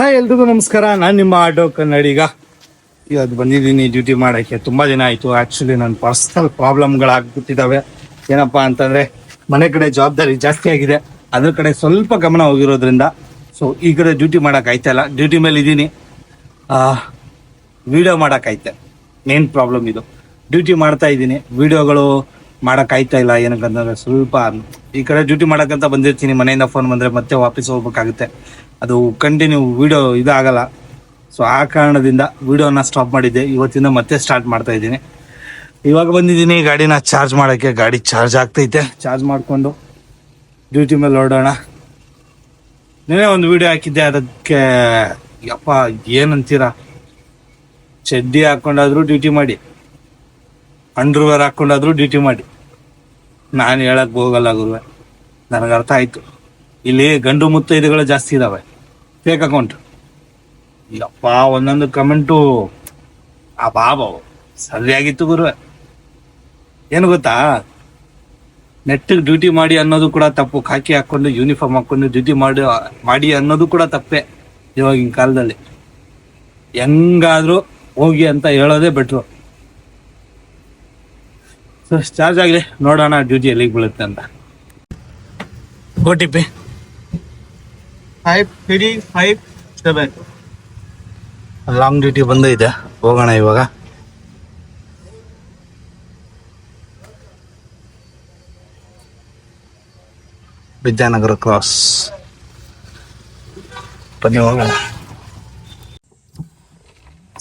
Hi, ಎಲ್ರಿಗೂ ನಮಸ್ಕಾರ. ನಾನು ನಿಮ್ಮ ಆಟೋ ಕನ್ನಡಿಗ ಇವತ್ತು ಬಂದಿದ್ದೀನಿ ಡ್ಯೂಟಿ ಮಾಡೋಕ್ಕೆ. ತುಂಬ ದಿನ ಆಯಿತು. ಆ್ಯಕ್ಚುಲಿ ನನ್ನ ಪರ್ಸ್ನಲ್ ಪ್ರಾಬ್ಲಮ್ಗಳಾಗ್ಬಿಟ್ಟಿದ್ದಾವೆ ಏನಪ್ಪ ಅಂತಂದರೆ, ಮನೆ ಕಡೆ ಜವಾಬ್ದಾರಿ ಜಾಸ್ತಿ ಆಗಿದೆ. ಅದ್ರ ಕಡೆ ಸ್ವಲ್ಪ ಗಮನ ಹೋಗಿರೋದ್ರಿಂದ ಸೊ ಈ ಕಡೆ ಡ್ಯೂಟಿ ಮಾಡೋಕ್ಕಾಯ್ತಲ್ಲ ಡ್ಯೂಟಿ ಮೇಲೆ ಇದ್ದೀನಿ. ವಿಡಿಯೋ ಮಾಡೋಕ್ಕಾಯ್ತೆ ಮೇನ್ ಪ್ರಾಬ್ಲಮ್ ಇದು. ಡ್ಯೂಟಿ ಮಾಡ್ತಾ ಇದ್ದೀನಿ. ವಿಡಿಯೋಗಳು ಮಾಡೋಕ್ಕಾಯ್ತಾ ಇಲ್ಲ. ಏನಕ್ಕಂತಂದ್ರೆ ಸ್ವಲ್ಪ, ಈ ಕಡೆ ಡ್ಯೂಟಿ ಮಾಡೋಕ್ಕಂತ ಬಂದಿರ್ತೀನಿ. ಮನೆಯಿಂದ ಫೋನ್ ಬಂದರೆ ಮತ್ತೆ ವಾಪಸ್ ಹೋಗ್ಬೇಕಾಗುತ್ತೆ. ಅದು ಕಂಟಿನ್ಯೂ ವಿಡಿಯೋ ಇದಾಗಲ್ಲ. ಸೊ ಆ ಕಾರಣದಿಂದ ವಿಡಿಯೋನ ಸ್ಟಾಪ್ ಮಾಡಿದ್ದೆ. ಇವತ್ತಿಂದ ಮತ್ತೆ ಸ್ಟಾರ್ಟ್ ಮಾಡ್ತಾ ಇದ್ದೀನಿ. ಇವಾಗ ಬಂದಿದ್ದೀನಿ, ಗಾಡಿನ ಚಾರ್ಜ್ ಮಾಡೋಕ್ಕೆ. ಗಾಡಿ ಚಾರ್ಜ್ ಆಗ್ತೈತೆ. ಚಾರ್ಜ್ ಮಾಡಿಕೊಂಡು ಡ್ಯೂಟಿ ಮೇಲೆ ಓಡೋಣ ನೀನೇ ಒಂದು ವಿಡಿಯೋ ಹಾಕಿದ್ದೆ. ಅದಕ್ಕೆ, ಯಪ್ಪ, ಏನಂತೀರಾ? ಚಡ್ಡಿ ಹಾಕೊಂಡಾದ್ರೂ ಡ್ಯೂಟಿ ಮಾಡಿ. ಅಂಡರ್ವೇರ್ ಹಾಕೊಂಡಾದ್ರೂ ಡ್ಯೂಟಿ ಮಾಡಿ. ನಾನು ಹೇಳಕ್ ಹೋಗಲ್ಲ ಗುರುವೆ. ನನಗೆ ಅರ್ಥ ಆಯ್ತು. ಇಲ್ಲಿ ಗಂಡು ಮುತ್ತೈದೆಗಳು ಜಾಸ್ತಿ ಇದಾವೆ. ಫೇಕ್ ಅಕೌಂಟ್ ಯಪ್ಪ, ಒಂದೊಂದು ಕಮೆಂಟು ಆ ಬಾಬಾ, ಸರಿಯಾಗಿತ್ತು ಗುರು ಏನು ಗೊತ್ತಾ? ನೆಟ್ಟಿಗೆ ಡ್ಯೂಟಿ ಮಾಡಿ ಅನ್ನೋದು ಕೂಡ ತಪ್ಪು. ಖಾಕಿ ಹಾಕೊಂಡು ಯೂನಿಫಾರ್ಮ್ ಹಾಕೊಂಡು ಡ್ಯೂಟಿ ಮಾಡಿ ಮಾಡಿ ಅನ್ನೋದು ಕೂಡ ತಪ್ಪೇ ಇವಾಗಿನ ಕಾಲದಲ್ಲಿ. ಹೆಂಗಾದ್ರೂ ಹೋಗಿ ಅಂತ ಹೇಳೋದೇ ಬೆಟ್ರು. ಚಾರ್ಜ್ ಆಗಲಿ. ನೋಡೋಣ ಡ್ಯೂಟಿ ಎಲ್ಲಿಗೆ ಬೀಳುತ್ತೆ ಅಂತ. O T P five three five seven long duty ಬಂದೈತೆ ಹೋಗೋಣ ಇವಾಗ. ವಿದ್ಯಾನಗರ ಕ್ರಾಸ್ ಬನ್ನಿ, ಹೋಗೋಣ.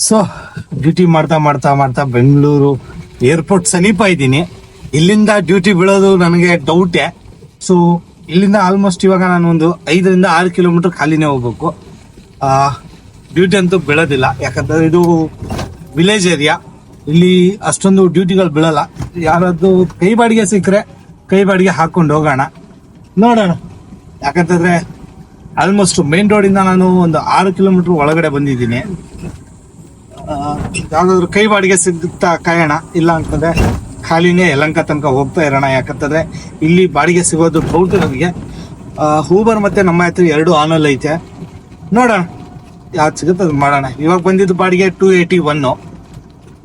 ಸೊ ಡ್ಯೂಟಿ ಮಾಡ್ತಾ ಮಾಡ್ತಾ ಮಾಡ್ತಾ ಬೆಂಗಳೂರು ಏರ್ಪೋರ್ಟ್ ಸಮೀಪ ಇದ್ದೀನಿ. ಇಲ್ಲಿಂದ ಡ್ಯೂಟಿ ಬೀಳೋದು ನನಗೆ ಡೌಟೇ ಸೊ ಇಲ್ಲಿಂದ ಆಲ್ಮೋಸ್ಟ್ ಇವಾಗ ನಾನು ಒಂದು ಐದರಿಂದ ಆರು ಕಿಲೋಮೀಟರ್ ಖಾಲಿನೇ ಹೋಗ್ಬೇಕು. ಡ್ಯೂಟಿ ಅಂತೂ ಬೀಳೋದಿಲ್ಲ. ಯಾಕಂದ್ರೆ ಇದು ವಿಲೇಜ್ ಏರಿಯಾ ಇಲ್ಲಿ ಅಷ್ಟೊಂದು ಡ್ಯೂಟಿಗಳು ಬೀಳಲ್ಲ. ಯಾರಾದ್ರೂ ಕೈ ಬಾಡಿಗೆ ಸಿಕ್ಕರೆ ಕೈ ಬಾಡಿಗೆ ಹಾಕೊಂಡು ಹೋಗೋಣ. ನೋಡೋಣ. ಯಾಕಂತಂದ್ರೆ ಆಲ್ಮೋಸ್ಟ್ ಮೇನ್ ರೋಡಿಂದ ನಾನು ಒಂದು ಆರು ಕಿಲೋಮೀಟರ್ ಒಳಗಡೆ ಬಂದಿದ್ದೀನಿ. ಯಾವ್ದಾದ್ರು ಕೈ ಬಾಡಿಗೆ ಸಿಗುತ್ತಾ ಕಾಯೋಣ ಇಲ್ಲ ಅಂತಂದ್ರೆ ಖಾಲಿನೇ ಯಲಂಕ ತನಕ ಹೋಗ್ತಾ ಇರೋಣ. ಯಾಕಂತಂದ್ರೆ ಇಲ್ಲಿ ಬಾಡಿಗೆ ಸಿಗೋದು ಡೌಟ್ ನನಗೆ ಹೂಬರ್ ಮತ್ತೆ ನಮ್ಮ ಹತ್ರ ಎರಡು ಆನಲ್ ಐತೆ. ನೋಡೋಣ. ಯಾವ್ದು ಸಿಗುತ್ತೆ ಅದು ಮಾಡೋಣ. ಇವಾಗ ಬಂದಿದ್ದು ಬಾಡಿಗೆ ಟೂ ಏಯ್ಟಿ ಒನ್ನು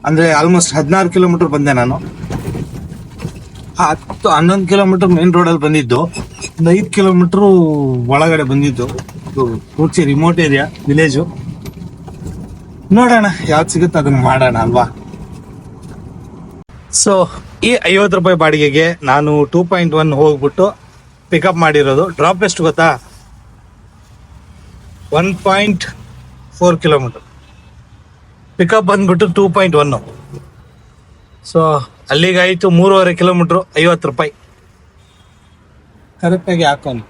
ಅಂದ್ರೆ ಆಲ್ಮೋಸ್ಟ್ ಹದಿನಾರು ಕಿಲೋಮೀಟರ್ ಬಂದೆ ನಾನು. ಹತ್ತು, ಹನ್ನೊಂದು ಕಿಲೋಮೀಟರ್ ಮೇನ್ ರೋಡಲ್ಲಿ ಬಂದಿದ್ದು. ಒಂದು ಐದು ಕಿಲೋಮೀಟ್ರು ಒಳಗಡೆ ಬಂದಿದ್ದು. ಪೂರ್ತಿ ರಿಮೋಟ್ ಏರಿಯಾ ವಿಲೇಜು ನೋಡೋಣ. ಯಾವ್ದು ಸಿಗುತ್ತೆ ಅದನ್ನ ಮಾಡೋಣ ಅಲ್ವಾ? ಸೊ ಈ ಐವತ್ತು ರೂಪಾಯಿ ಬಾಡಿಗೆಗೆ ನಾನು ಟೂ ಪಾಯಿಂಟ್ ಒನ್ ಹೋಗ್ಬಿಟ್ಟು ಪಿಕಪ್ ಮಾಡಿರೋದು. ಡ್ರಾಪ್ ಎಷ್ಟು ಗೊತ್ತಾ? One point four kilometre pickup ಬಂದ್ಬಿಟ್ಟು ಟೂ ಪಾಯಿಂಟ್ ಒನ್ನು ಸೊ ಅಲ್ಲಿಗಾಯಿತು ಮೂರುವರೆ ಕಿಲೋಮೀಟ್ರು ಐವತ್ತು ರೂಪಾಯಿ. ಕರೆಕ್ಟಾಗಿ ಹಾಕೊಂಡು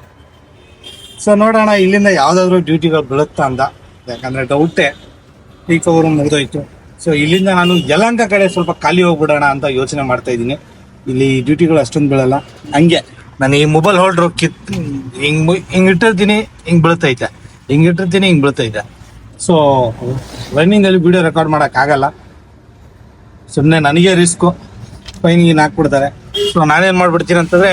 ಸೊ ನೋಡೋಣ ಇಲ್ಲಿಂದ ಯಾವುದಾದ್ರೂ ಡ್ಯೂಟಿಗಳು ಬೀಳುತ್ತಾ ಅಂದ ಯಾಕಂದರೆ ಡೌಟೇ ಪೀಕ್ ಅವರು ಮುಗಿದೋಯ್ತು. ಸೊ ಇಲ್ಲಿಂದ ನಾನು ಯಲಹಂಕ ಕಡೆ ಸ್ವಲ್ಪ ಖಾಲಿ ಹೋಗ್ಬಿಡೋಣ ಅಂತ ಯೋಚನೆ ಮಾಡ್ತಾ ಇದ್ದೀನಿ. ಇಲ್ಲಿ ಡ್ಯೂಟಿಗಳು ಅಷ್ಟೊಂದು ಬೀಳಲ್ಲ. ಹಂಗೆ ನಾನು ಈ ಮೊಬೈಲ್ ಹೋಲ್ಡ್ರು ಕಿತ್ ಹಿಂಗ್ ಹಿಂಗೆ ಇಟ್ಟಿರ್ತೀನಿ, ಹಿಂಗೆ ಬೀಳ್ತೈತೆ. ಹಿಂಗೆ ಇಟ್ಟಿರ್ತೀನಿ, ಹಿಂಗೆ ಬೀಳ್ತೈತೆ. ಸೊ ರನ್ನಿಂಗ್ ಅಲ್ಲಿ ವಿಡಿಯೋ ರೆಕಾರ್ಡ್ ಮಾಡಕ್ ಆಗಲ್ಲ. ಸುಮ್ಮನೆ ನನಗೆ ರಿಸ್ಕು ಫೈನ್ ಗೀನ್ ಹಾಕ್ಬಿಡ್ತಾರೆ. ಸೊ ನಾನೇನು ಮಾಡ್ಬಿಡ್ತೀನಿ ಅಂತಂದ್ರೆ,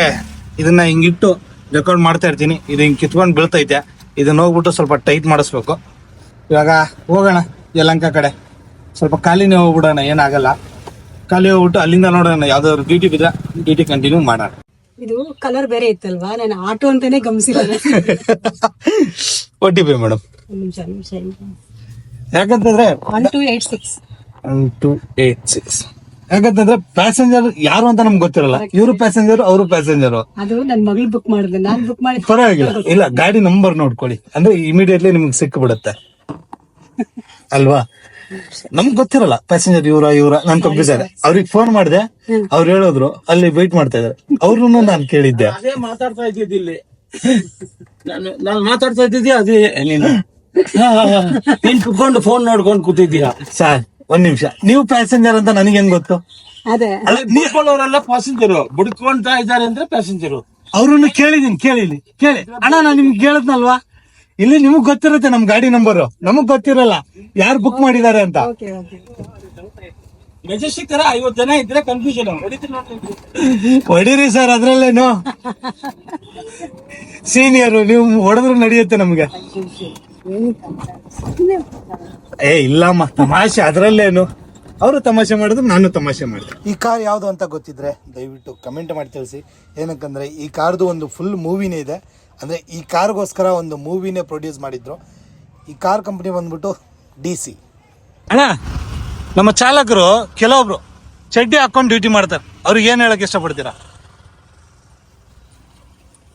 ಇದನ್ನ ಹಿಂಗಿಟ್ಟು ರೆಕಾರ್ಡ್ ಮಾಡ್ತಾ ಇರ್ತೀನಿ. ಇದು ಹಿಂಗ್ ಕಿತ್ಕೊಂಡು ಬೀಳ್ತೈತೆ. ಇದನ್ನ ಹೋಗ್ಬಿಟ್ಟು ಸ್ವಲ್ಪ ಟೈಟ್ ಮಾಡಿಸ್ಬೇಕು. ಇವಾಗ ಹೋಗೋಣ ಯಲಂಕ ಕಡೆ. ಸ್ವಲ್ಪ ಖಾಲಿನೇ ಹೋಗ್ಬಿಡೋಣ ಏನಾಗಲ್ಲ. ಖಾಲಿ ಹೋಗ್ಬಿಟ್ಟು ಅಲ್ಲಿಂದ ನೋಡೋಣ ಯಾವ್ದಾದ್ರು ಡ್ಯೂಟಿ ಬಿದ್ರೆ ಡ್ಯೂಟಿ ಕಂಟಿನ್ಯೂ ಮಾಡೋಣ. ಇದು ಕಲರ್ ಬೇರೆ ಇತ್ತಲ್ವಾ? ನಾನು ಆಟೋ ಅಂತಾನೆ ಗಮನಿಸಿಲ್ಲ ಒಟ್ಟಿ ಪಿ ಮೇಡಮ್ ನಿಮಿಷ ನಿಮಿಷ ಯಾಕಂತಂದ್ರೆ one two eight six one two eight six ಯಾಕಂತಂದ್ರೆ ಪ್ಯಾಸೆಂಜರ್ ಯಾರು ಅಂತ ನಮ್ಗೆ ಗೊತ್ತಿರಲ್ಲ. ಇವರು ಪ್ಯಾಸೆಂಜರ್ ಅವರು ಪ್ಯಾಸೆಂಜರ್ ಅದು ನನ್ ಮಗಳು ಬುಕ್ ನಾನು ಬುಕ್ ಮಾಡಿ ಪರವಾಗಿಲ್ಲ. ಇಲ್ಲ ಗಾಡಿ ನಂಬರ್ ನೋಡ್ಕೊಳ್ಳಿ. ಅಂದ್ರೆ ಇಮಿಡಿಯೇಟ್ಲಿ ನಿಮ್ಗೆ ಸಿಕ್ಕಿಬಿಡುತ್ತೆ ಅಲ್ವಾ? ನಮ್ಗೆ ಗೊತ್ತಿರಲ್ಲ ಪ್ಯಾಸೆಂಜರ್ ಇವ್ರ ಇವ್ರ ನನ್ ಕಂಪ್ಯೂಟರ್ ಅವ್ರಿಗೆ ಫೋನ್ ಮಾಡಿದೆ ಅವ್ರು ಹೇಳಿದ್ರು ಅಲ್ಲಿ ವೇಟ್ ಮಾಡ್ತಾ ಇದಾರೆ. ಅವ್ರನ್ನು ನಾನು ಕೇಳಿದ್ದೆ. ಅದೇ ಮಾತಾಡ್ತಾ ಇದ್ದಿದ್ದು ಇಲ್ಲಿ. ನಾನು ನಾನು ಮಾತಾಡ್ತಾ ಇದ್ದಿದ್ದೆ ಅದೇ ನೀನು. ನೀನ್ ಕುತ್ಕೊಂಡು ಫೋನ್ ನೋಡ್ಕೊಂಡು ಕೂತಿದ್ದೀಯ? ಸರ್ ಒಂದ್ ನಿಮಿಷ. ನೀವು ಪ್ಯಾಸೆಂಜರ್ ಅಂತ ನನಗೆ ಹೆಂಗ್ ಗೊತ್ತು? ಅದೇ. ಅಲ್ಲ ಬುಡ್ಕೊಳ್ಳೋರೆಲ್ಲ ಪ್ಯಾಸೆಂಜರು ಬುಡ್ಕೊಂತಾ ಇದ್ದಾರೆ ಅಂದ್ರೆ ಪ್ಯಾಸೆಂಜರು ಅವ್ರನ್ನ ಕೇಳಿದೀನಿ ಕೇಳಿಲಿ ಕೇಳಿ. ಅಣ್ಣ ನಾನು ನಿಮ್ಗೆ ಕೇಳದ್ನಲ್ವಾ? ಇಲ್ಲಿ ನಿಮಗ್ ಗೊತ್ತಿರುತ್ತೆ ನಮ್ ಗಾಡಿ ನಂಬರ್ ನಮಗ್ ಗೊತ್ತಿರಲ್ಲ. ಯಾರು ಬುಕ್ ಮಾಡಿದ್ದಾರೆ ಅಂತ? ಓಕೆ ಓಕೆ ಮೆಜೆಸ್ಟಿಕ್ ತರ ಐವತ್ತು ಜನ ಇದ್ರೆ ಕನ್ಫ್ಯೂಷನ್ ಹೊಡೀರಿ ಸರ್ ಅದ್ರಲ್ಲೇನು? ಸೀನಿಯರ್ ನೀವು ಹೊಡೆದ್ರು ನಡೆಯುತ್ತೆ ನಮ್ಗೆ. ಏ ಇಲ್ಲಮ್ಮ ತಮಾಷೆ ಅದ್ರಲ್ಲೇನು? ಅವರು ತಮಾಷೆ ಮಾಡಿದ್ರು ನಾನು ತಮಾಷೆ ಮಾಡಿದೆ. ಈ ಕಾರ್ ಯಾವುದು ಅಂತ ಗೊತ್ತಿದ್ರೆ ದಯವಿಟ್ಟು ಕಮೆಂಟ್ ಮಾಡಿ ತಿಳಿಸಿ. ಏನಕ್ಕಂದ್ರೆ ಈ ಕಾರ್ದು ಒಂದು ಫುಲ್ ಮೂವಿನೇ ಇದೆ. ಅಂದ್ರೆ ಈ ಕಾರ್ಗೋಸ್ಕರ ಒಂದು ಮೂವಿನೇ ಪ್ರೊಡ್ಯೂಸ್ ಮಾಡಿದ್ರು. ಈ ಕಾರ್ ಕಂಪನಿ ಬಂದ್ಬಿಟ್ಟು ಡಿ ಸಿ. ಅಣ್ಣ ನಮ್ಮ ಚಾಲಕರು ಕೆಲವೊಬ್ರು ಚಡ್ಡಿ ಹಾಕೊಂಡು ಡ್ಯೂಟಿ ಮಾಡ್ತಾರೆ. ಅವ್ರಿಗೆ ಏನ್ ಹೇಳಕ್ ಇಷ್ಟಪಡ್ತೀರಾ?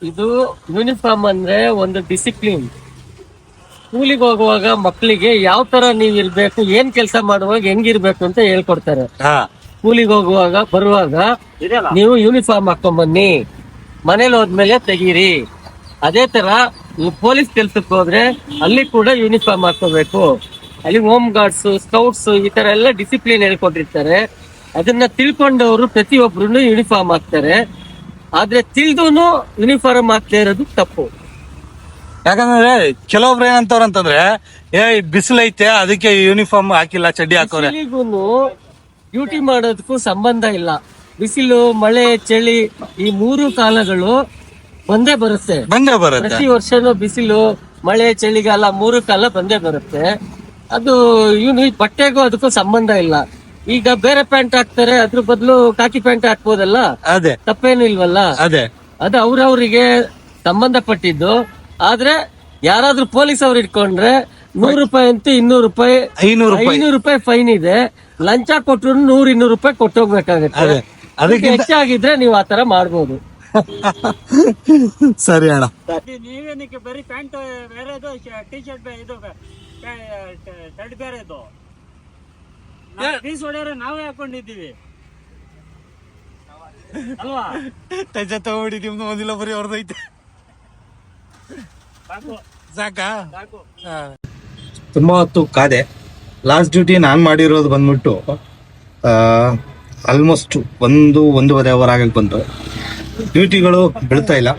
ಇದು ಯೂನಿಫಾರ್ಮ್ ಅಂದ್ರೆ ಒಂದು ಡಿಸಿಪ್ಲಿನ್ ಸ್ಕೂಲಿಗೆ ಹೋಗುವಾಗ ಮಕ್ಕಳಿಗೆ ಯಾವ ತರ ನೀವ್ ಇರ್ಬೇಕು ಏನ್ ಕೆಲಸ ಮಾಡುವಾಗ ಹೆಂಗಿರ್ಬೇಕು ಅಂತ ಹೇಳ್ಕೊಡ್ತಾರೆ. ಹಾ. ಸ್ಕೂಲಿಗೆ ಹೋಗುವಾಗ ಬರುವಾಗ ನೀವು ಯೂನಿಫಾರ್ಮ್ ಹಾಕೊಂಡ್ ಬನ್ನಿ. ಮನೇಲಿ ಹೋದ್ಮೇಲೆ ತೆಗೀರಿ. ಅದೇ ತರ ನೀವು ಪೊಲೀಸ್ ಕೆಲ್ಸಕ್ಕೆ ಹೋದ್ರೆ ಅಲ್ಲಿ ಕೂಡ ಯೂನಿಫಾರ್ಮ್ ಹಾಕೋಬೇಕು ಅಲ್ಲಿ ಹೋಮ್ ಗಾರ್ಡ್ಸ್ ಸ್ಕೌಟ್ಸ್ ಈ ತರ ಎಲ್ಲ ಡಿಸಿಪ್ಲಿನ್ ಹೇಳ್ಕೊಟ್ಟಿರ್ತಾರೆ ಅದನ್ನ ತಿಳ್ಕೊಂಡವರು ಪ್ರತಿಯೊಬ್ಬರು ಯೂನಿಫಾರ್ಮ್ ಹಾಕ್ತಾರೆ. ಆದ್ರೆ ತಿಳ್ದೂನು ಯೂನಿಫಾರ್ಮ್ ಹಾಕ್ತಾ ಇರೋದು ತಪ್ಪು. ಯಾಕಂದ್ರೆ ಕೆಲವೊಬ್ರು ಏನಂತವ್ರ ಅಂತಂದ್ರೆ ಏ ಬಿಸಿಲೈತೆ ಅದಕ್ಕೆ ಯೂನಿಫಾರ್ಮ್ ಹಾಕಿಲ್ಲ ಚಡ್ಡಿ ಹಾಕೋರೆ. ಡ್ಯೂಟಿ ಮಾಡೋದಕ್ಕೂ ಸಂಬಂಧ ಇಲ್ಲ. ಬಿಸಿಲು ಮಳೆ ಚಳಿ ಈ ಮೂರು ಕಾಲಗಳು ಬಂದೇ ಬರುತ್ತೆ. ಬಂದೇ ಬರುತ್ತೆ. ಪ್ರತಿ ವರ್ಷನೂ ಬಿಸಿಲು ಮಳೆ ಚಳಿಗಾಲ ಮೂರು ಕಾಲ ಬಂದೇ ಬರುತ್ತೆ. ಅದು ಇವನು ಬಟ್ಟೆಗೂ ಅದಕ್ಕೂ ಸಂಬಂಧ ಇಲ್ಲ. ಈಗ ಬೇರೆ ಪ್ಯಾಂಟ್ ಹಾಕ್ತಾರೆ ಅದ್ರ ಬದಲು ಕಾಕಿ ಪ್ಯಾಂಟ್ ಹಾಕ್ಬೋದಲ್ಲ? ಅದೇ. ತಪ್ಪೇನಿಲ್ವಲ್ಲ ಅದೇ. ಅದು ಅವ್ರವ್ರಿಗೆ ಸಂಬಂಧಪಟ್ಟಿದ್ದು. ಆದ್ರೆ ಯಾರಾದ್ರೂ ಪೊಲೀಸ್ ಅವ್ರು ಇಟ್ಕೊಂಡ್ರೆ ನೂರು ರೂಪಾಯಿ ಅಂತ ಇನ್ನೂರು ರೂಪಾಯಿ. ಐನೂರು ರೂಪಾಯಿ. ಐನೂರು ರೂಪಾಯಿ ಫೈನ್ ಇದೆ. ಲಂಚ ಕೊಟ್ಟರು ನೂರ್ ಇನ್ನೂರು ರೂಪಾಯಿ ಕೊಟ್ಟೋಗ್ಬೇಕಾಗತ್ತೆ. ಅದೇ. ಅದಕ್ಕೆ ಅದಕ್ಕೆ ಹೆಚ್ಚಾಗಿದ್ರೆ ನೀವು ಆತರ ಮಾಡ್ಬೋದು. ಸರಿ ಅಣ್ಣ. ನೀವೇನಕ್ಕೆ ಬರೀ ಪ್ಯಾಂಟ್ ಬೇರೆ ಟೀ ಶರ್ಟ್ ಇದು ಶರ್ಟ್ ಬೇರೆದು. ಪೀಸ್ ಹೊಡೆಯೋರು ನಾವೇ ಹಾಕೊಂಡಿದ್ದೀವಿ. ಅಲ್ವಾ? ತಜ್ಜ ತಗೊಂಡಿ ನಿಮ್ದು ಒಂದಿಲ್ಲ ಬರೀ ಅವ್ರದೈತೆ. ಸಾಕಾ. ತುಂಬಾ ಹೊತ್ತು ಕಾದೆ. ಲಾಸ್ಟ್ ಡ್ಯೂಟಿ ನಾನು ಮಾಡಿರೋದು ಬಂದ್ಬಿಟ್ಟು ಆಲ್ಮೋಸ್ಟ್ ಒಂದು ಒಂದೂವರೆ ಅವರ್ ಆಗಕ್ಕೆ ಬಂತು. ಡ್ಯೂಟಿಗಳು ಬೀಳ್ತಾ ಇಲ್ಲ.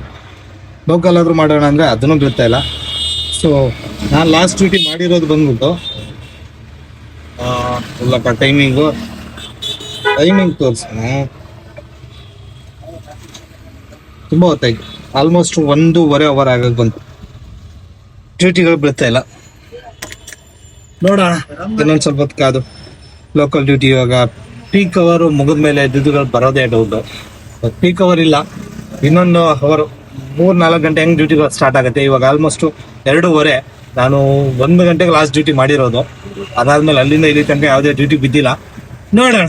ಲೋಕಲ್ ಆದ್ರೂ ಮಾಡೋಣ ಅಂದ್ರೆ ಅದನ್ನು ಬೀಳ್ತಾ ಇಲ್ಲ. ಸೊ ನಾನು ಲಾಸ್ಟ್ ಡ್ಯೂಟಿ ಮಾಡಿರೋದು ಬಂದ್ಬಿಟ್ಟು ಆ, ಇಲ್ಲಪ್ಪ ಟೈಮಿಂಗು ಟೈಮಿಂಗ್ ತೋರಿಸೋಣ ತುಂಬ ಹೊತ್ತಾಯ್ತು. ಆಲ್ಮೋಸ್ಟ್ ಒಂದೂವರೆ ಅವರ್ ಆಗಕ್ಕೆ ಬಂತು. ಡ್ಯೂಟಿಗಳು ಬೀಳ್ತಾ ಇಲ್ಲ. ನೋಡೋಣ. ಇನ್ನೊಂದು ಸ್ವಲ್ಪ ಹೊತ್ತು ಕಾದು. ಲೋಕಲ್ ಡ್ಯೂಟಿ ಇವಾಗ ಪೀಕ್ ಅವರು ಮುಗಿದ ಮೇಲೆ ಡ್ಯೂಟಿಗಳು ಬರೋದೇ ಡೌಟ್ ಪೀಕ್ ಅವರ್ ಇಲ್ಲ. ಇನ್ನೊಂದು ಅವರ್ ಮೂರ್ ನಾಲ್ಕು ಗಂಟೆ ಹೆಂಗ್ ಡ್ಯೂಟಿ ಸ್ಟಾರ್ಟ್ ಆಗುತ್ತೆ. ಇವಾಗ ಆಲ್ಮೋಸ್ಟ್ ಎರಡೂವರೆ, ನಾನು ಒಂದು ಗಂಟೆಗೆ ಲಾಸ್ಟ್ ಡ್ಯೂಟಿ ಮಾಡಿರೋದು. ಅದಾದ್ಮೇಲೆ ಅಲ್ಲಿಂದ ಇಲ್ಲಿ ತನಕ ಯಾವುದೇ ಡ್ಯೂಟಿ ಬಿದ್ದಿಲ್ಲ. ನೋಡೋಣ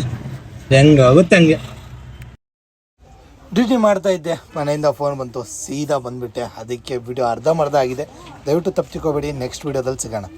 ಹೆಂಗಾಗುತ್ತೆ ಹಂಗೆ. ಡ್ಯೂಟಿ ಮಾಡ್ತಾ ಇದ್ದೆ. ಮನೆಯಿಂದ ಫೋನ್ ಬಂತು. ಸೀದಾ ಬಂದ್ಬಿಟ್ಟೆ. ಅದಕ್ಕೆ ವಿಡಿಯೋ ಅರ್ಧಂಬರ್ಧ ಆಗಿದೆ. ದಯವಿಟ್ಟು ತಪ್ಪಿಕೋಬೇಡಿ ನೆಕ್ಸ್ಟ್ ವಿಡಿಯೋದಲ್ಲಿ ಸಿಗೋಣ.